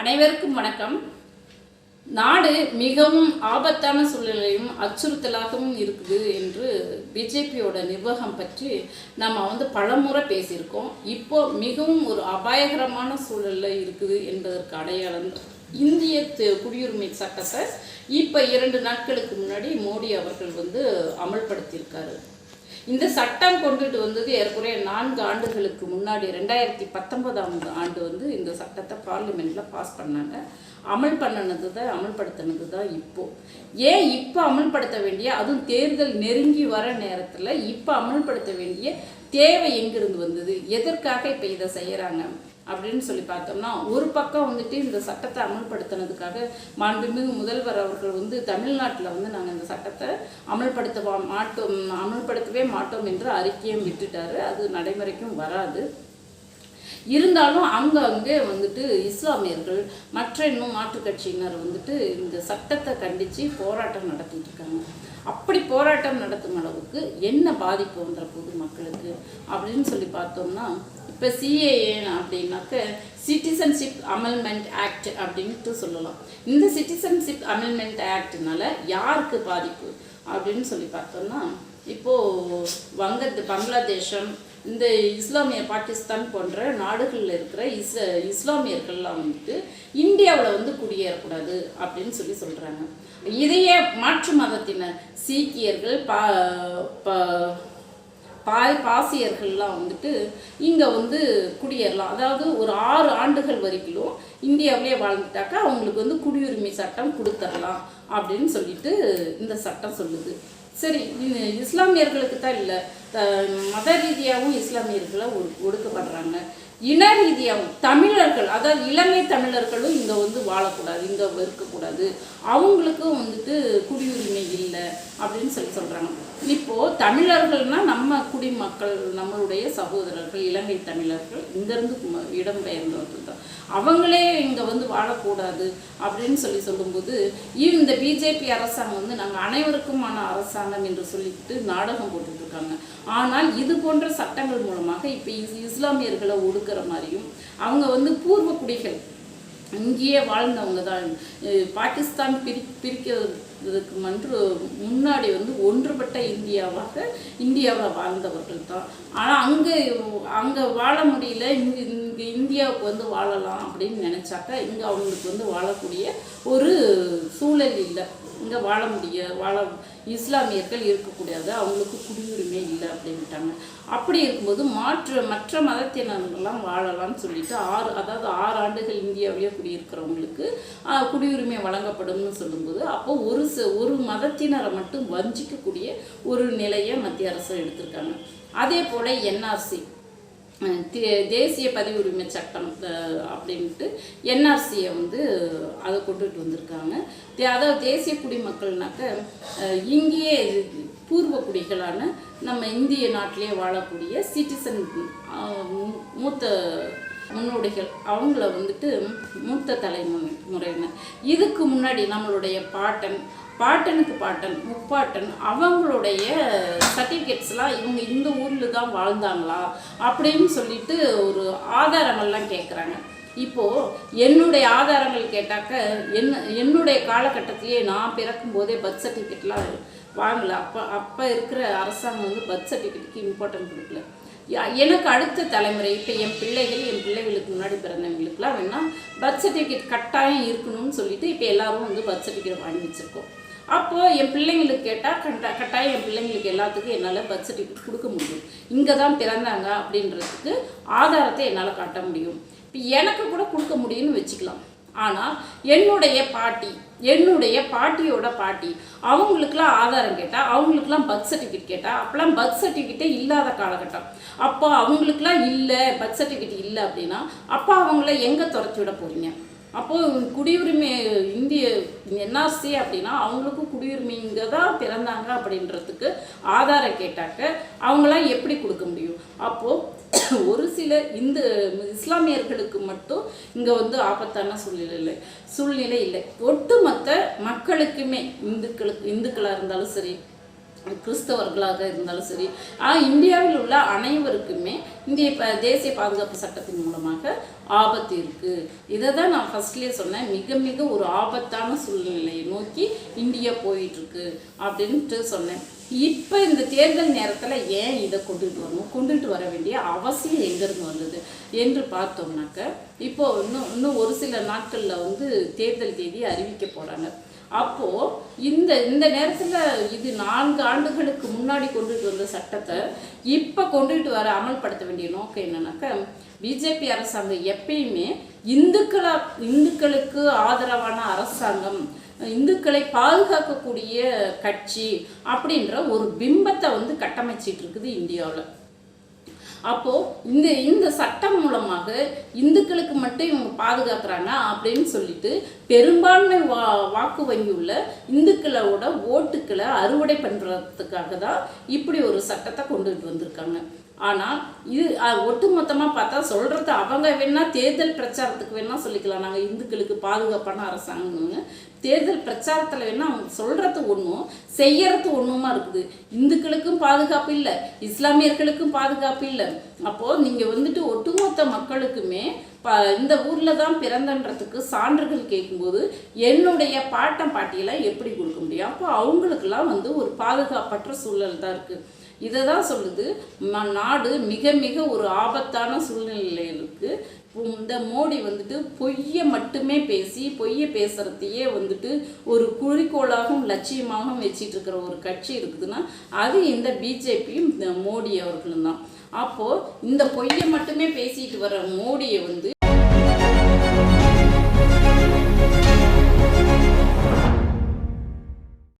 அனைவருக்கும் வணக்கம். நாடு மிகவும் ஆபத்தான சூழ்நிலையும் அச்சுறுத்தலாகவும் இருக்குது என்று பிஜேபியோட நிர்வாகம் பற்றி நம்ம வந்து பலமுறை பேசியிருக்கோம். இப்போ மிகவும் ஒரு அபாயகரமான சூழலில் இருக்குது என்பதற்கு அடையாளம் இந்திய குடியுரிமை சட்டத்தை இப்போ இரண்டு நாட்களுக்கு முன்னாடி மோடி அவர்கள் வந்து அமல்படுத்தியிருக்காரு. இந்த சட்டம் கொண்டுட்டு வந்தது ஏற்குறைய நான்கு ஆண்டுகளுக்கு முன்னாடி ரெண்டாயிரத்தி பத்தொன்பதாம் ஆண்டு வந்து இந்த சட்டத்தை பார்லிமெண்ட்ல பாஸ் பண்ணாங்க. அமல் பண்ணினது தான் அமல்படுத்தினது தான் இப்போ. ஏன் இப்போ அமல்படுத்த வேண்டிய அதுவும் தேர்தல் நெருங்கி வர நேரத்தில் இப்போ அமல்படுத்த வேண்டிய தேவை எங்கிருந்து வந்தது? எதற்காக இப்போ இதை செய்கிறாங்க அப்படின்னு சொல்லி பார்த்தோம்னா ஒரு பக்கம் வந்துட்டு இந்த சட்டத்தை அமல்படுத்தினதுக்காக மாண்புமிகு முதல்வர் அவர்கள் வந்து தமிழ்நாட்டில் வந்து நாங்கள் இந்த சட்டத்தை அமல்படுத்த மாட்டோம் அமல்படுத்தவே மாட்டோம் என்று அறிக்கையும் விட்டுட்டாரு. அது நடைமுறைக்கும் வராது. இருந்தாலும் அங்கங்கே வந்துட்டு இஸ்லாமியர்கள் மற்ற இன்னும் மாற்றுக் கட்சியினர் வந்துட்டு இந்த சட்டத்தை கண்டித்து போராட்டம் நடத்திட்டு இருக்காங்க. அப்படி போராட்டம் நடத்தும் அளவுக்கு என்ன பாதிப்பு வந்துற போது மக்களுக்கு? அப்படின்னு சொல்லி பார்த்தோம்னா இப்போ சிஏஏ அப்படின்னாக்க சிட்டிசன்ஷிப் அமெல்மெண்ட் ஆக்ட் அப்படின்ட்டு சொல்லலாம். இந்த சிட்டிசன்ஷிப் அமெல்மெண்ட் ஆக்ட்னால யாருக்கு பாதிப்பு? அப்படின்னு சொல்லி பார்த்தோம்னா இப்போ வங்கத்து பங்களாதேசம் இந்த இஸ்லாமிய பாகிஸ்தான் போன்ற நாடுகளில் இருக்கிற இஸ் இஸ்லாமியர்கள்லாம் வந்துட்டு இந்தியாவில் வந்து குடியேறக்கூடாது அப்படின்னு சொல்லி சொல்கிறாங்க இதையே மாற்று மதத்தினர் சீக்கியர்கள் பா பா- பாய் பாசியர்கள்லாம் வந்துட்டு இங்கே வந்து குடியேறலாம். அதாவது ஒரு ஆறு ஆண்டுகள் வரைக்கும் இந்தியாவிலே வாழ்ந்துட்டாக்கா அவங்களுக்கு வந்து குடியுரிமை சட்டம் கொடுத்துடலாம் அப்படின்னு சொல்லிட்டு இந்த சட்டம் சொல்லுது. சரி இஸ்லாமியர்களுக்கு தான் இல்லை. த மத ரீதியாகவும் இஸ்லாமியர்களை ஒடு- ஒடுக்கப்படுறாங்க. இன ரீதியாகவும் தமிழர்கள் அதாவது இலங்கை தமிழர்களும் இங்கே வந்து வாழக்கூடாது இங்கே இருக்கக்கூடாது. அவங்களுக்கும் வந்துட்டு குடியுரிமை இல்லை அப்படின்னு சொல்லி சொல்கிறாங்க இப்போது தமிழர்கள்னால் நம்ம குடிமக்கள் நம்மளுடைய சகோதரர்கள் இலங்கை தமிழர்கள் இங்கேருந்து இடம்பெயர்ந்தவர்கள் தான். அவங்களே இங்கே வந்து வாழக்கூடாது அப்படின்னு சொல்லி சொல்லும்போது இந்த பிஜேபி அரசாங்கம் வந்து நாங்கள் அனைவருக்குமான அரசாங்கம் என்று சொல்லிட்டு நாடகம் போட்டுட்ருக்காங்க ஆனால் இது போன்ற சட்டங்கள் மூலமாக இப்போ இஸ்லாமியர்களை ஒடுக்குற மாதிரியும் அவங்க வந்து பூர்வ குடிகள் இங்கேயே வாழ்ந்தவங்க தான். பாகிஸ்தான் பிரி பிரிக்கிறதுக்கு மன்று முன்னாடி வந்து ஒன்றுபட்ட இந்தியாவாக இந்தியாவில் வாழ்ந்தவர்கள் தான். ஆனால் அங்கே அங்கே வாழ முடியல இங்கே இங்கே இந்தியாவுக்கு வந்து வாழலாம் அப்படின்னு நினச்சாக்கா இங்கே அவங்களுக்கு வந்து வாழக்கூடிய ஒரு சூழல் இல்லை. இங்கே வாழ முடிய வாழ இஸ்லாமியர்கள் இருக்கக்கூடாது அவங்களுக்கு குடியுரிமை இல்லை அப்படின்ட்டாங்க அப்படி இருக்கும்போது மாற்று மற்ற மதத்தினர்கள்லாம் வாழலாம்னு சொல்லிட்டு ஆறு அதாவது ஆறு ஆண்டுகள் இந்தியாவிலேயே குடியிருக்கிறவங்களுக்கு குடியுரிமை வழங்கப்படும்னு சொல்லும்போது அப்போ ஒரு ச ஒரு மதத்தினரை மட்டும் வஞ்சிக்கக்கூடிய ஒரு நிலையை மத்திய அரசு எடுத்திருக்காங்க. அதே போல் என்ஆர்சி. தே- தேசிய பதிவுரிமை சட்டம் அப்படின்ட்டு என்ஆர்சியை வந்து அதை கொண்டுட்டு வந்திருக்காங்க. தே- அதாவது தேசிய குடிமக்கள்னாக்க இங்கேயே பூர்வ குடிகளான நம்ம இந்திய நாட்டிலே வாழக்கூடிய சிட்டிசன் மூத்த முன்னோடிகள் அவங்கள வந்துட்டு மூத்த தலைமுறை முறையினர். இதுக்கு முன்னாடி நம்மளுடைய பாட்டன் பாட்டனுக்கு பாட்டன் முப்பாட்டன் அவங்களுடைய சர்டிஃபிகேட்ஸ்லாம் இவங்க இந்த ஊரில் தான் வாழ்ந்தாங்களா அப்படின்னு சொல்லிட்டு ஒரு ஆதாரங்கள்லாம் கேட்குறாங்க இப்போது என்னுடைய ஆதாரங்கள் கேட்டாக்க என்ன என்னுடைய காலகட்டத்திலேயே நான் பிறக்கும் போதே பர்த் சர்டிஃபிகேட்லாம் வாங்கலை. அப்போ அப்போ இருக்கிற அரசாங்கம் வந்து பர்த் சர்டிஃபிகேட்டுக்கு இம்பார்ட்டன்ட் கொடுக்கல. எனக்கு அடுத்த தலைமுறை இப்போ என் பிள்ளைகள் என் பிள்ளைகளுக்கு முன்னாடி பிறந்தவங்களுக்குலாம் வேணால் பர்த் சர்டிஃபிகேட் கட்டாயம் இருக்கணும்னு சொல்லிட்டு இப்போ எல்லாரும் வந்து பர்த் சர்டிஃபிகேட் வாங்கி வச்சுருக்கோம். அப்போது என் பிள்ளைங்களுக்கு கேட்டால் கண்டா கட்டாயம் என் பிள்ளைங்களுக்கு எல்லாத்துக்கும் என்னால் பர்த் சர்டிஃபிகேட் கொடுக்க முடியும். இங்கே தான் பிறந்தாங்க அப்படின்றதுக்கு ஆதாரத்தை என்னால் காட்ட முடியும். இப்போ எனக்கு கூட கொடுக்க முடியும்னு வச்சுக்கலாம். ஆனால் என்னுடைய பாட்டி என்னுடைய பாட்டியோட பாட்டி. அவங்களுக்குலாம் ஆதாரம் கேட்டால் அவங்களுக்குலாம் பர்த் சர்டிஃபிகேட் கேட்டால் அப்போலாம் பர்த் சர்டிஃபிகேட்டே இல்லாத காலகட்டம். அப்போ அவங்களுக்குலாம் இல்லை பர்த் சர்டிஃபிகேட் இல்லை அப்படின்னா அப்போ அவங்கள எங்கே துரத்தி விட போகிறீங்க அப்போது குடியுரிமை இந்திய என்ஆர்சி அப்படின்னா அவங்களுக்கும் குடியுரிமை இங்கே தான் பிறந்தாங்க அப்படின்றதுக்கு ஆதாரம் கேட்டாக்க அவங்களாம் எப்படி கொடுக்க முடியும்? அப்போது ஒரு சில இந்த இஸ்லாமியர்களுக்கு மட்டும் இங்கே வந்து ஆபத்தான சூழ்நிலை இல்லை. சூழ்நிலை இல்லை. ஒட்டுமொத்த மக்களுக்குமே இந்துக்களுக்கு இந்துக்களாக இருந்தாலும் சரி கிறிஸ்தவர்களாக இருந்தாலும் சரி ஆனால் இந்தியாவில் உள்ள அனைவருக்குமே இந்திய தேசிய பாதுகாப்பு சட்டத்தின் மூலமாக ஆபத்து இருக்குது இதை தான் நான் ஃபஸ்ட்லேயே சொன்னேன். மிக மிக ஒரு ஆபத்தான சூழ்நிலையை நோக்கி இந்தியா போயிட்டுருக்கு அப்படின்ட்டு சொன்னேன். இப்போ இந்த தேர்தல் நேரத்தில் ஏன் இதை கொண்டுட்டு வரணும்? கொண்டுட்டு வர வேண்டிய அவசியம் எங்கேருந்து வந்தது என்று பார்த்தோம்னாக்க இப்போ இன்னும் இன்னும் ஒரு சில நாட்களில் வந்து தேர்தல் தேதி அறிவிக்க போகிறாங்க அப்போது இந்த இந்த நேரத்தில் இது நான்கு ஆண்டுகளுக்கு முன்னாடி கொண்டுட்டு வந்த சட்டத்தை இப்போ கொண்டுட்டு வர அமல்படுத்த வேண்டிய நோக்கம் என்னன்னாக்கா பிஜேபி அரசாங்கம் எப்பயுமே இந்துக்களா இந்துக்களுக்கு ஆதரவான அரசாங்கம் இந்துக்களை பாதுகாக்கக்கூடிய கட்சி அப்படின்ற ஒரு பிம்பத்தை வந்து கட்டமைச்சிட்டு இருக்குது இந்தியாவில். அப்போ இந்த இந்த சட்டம் மூலமாக இந்துக்களுக்கு மட்டும் இவங்க பாதுகாக்கிறாங்க அப்படின்னு சொல்லிட்டு பெரும்பான்மை வா வாக்கு வங்கி உள்ள இந்துக்களோட ஓட்டுக்களை அறுவடை பண்ணுறதுக்காக தான் இப்படி ஒரு சட்டத்தை கொண்டுட்டு வந்திருக்காங்க. ஆனால் இது ஒட்டுமொத்தமாக பார்த்தா சொல்கிறது அவங்க வேணா தேர்தல் பிரச்சாரத்துக்கு வேணால் சொல்லிக்கலாம். நாங்கள் இந்துக்களுக்கு பாதுகாப்பான அரசாங்கம்னு. தேர்தல் பிரச்சாரத்தில் வேணால் அவங்க சொல்கிறது ஒன்றும் செய்யறது ஒன்றுமா இருக்குது. இந்துக்களுக்கும் பாதுகாப்பு இல்லை இஸ்லாமியர்களுக்கும் பாதுகாப்பு இல்லை. அப்போது நீங்கள் வந்துட்டு ஒட்டுமொத்த மக்களுக்குமே ப இந்த ஊரில் தான் பிறந்தன்றதுக்கு சான்றுகள் கேட்கும்போது என்னுடைய பாட்டம் பாட்டியெல்லாம் எப்படி கொடுக்க முடியும்? அப்போ அவங்களுக்கெல்லாம் வந்து ஒரு பாதுகாப்பற்ற சூழல் தான் இருக்குது இதை தான் சொல்லுது ம- நாடு மிக மிக ஒரு ஆபத்தான சூழ்நிலையில் இருக்குது இந்த மோடி வந்துட்டு பொய்யை மட்டுமே பேசி பொய்யை பேசுகிறதையே வந்துட்டு ஒரு குறிக்கோளாகவும் லட்சியமாகவும் வச்சிட்டு இருக்கிற ஒரு கட்சி இருக்குதுன்னா அது இந்த பிஜேபியும் இந்த மோடி அவர்களும் தான் அப்போது இந்த பொய்யை மட்டுமே பேசிட்டு வர மோடியை வந்து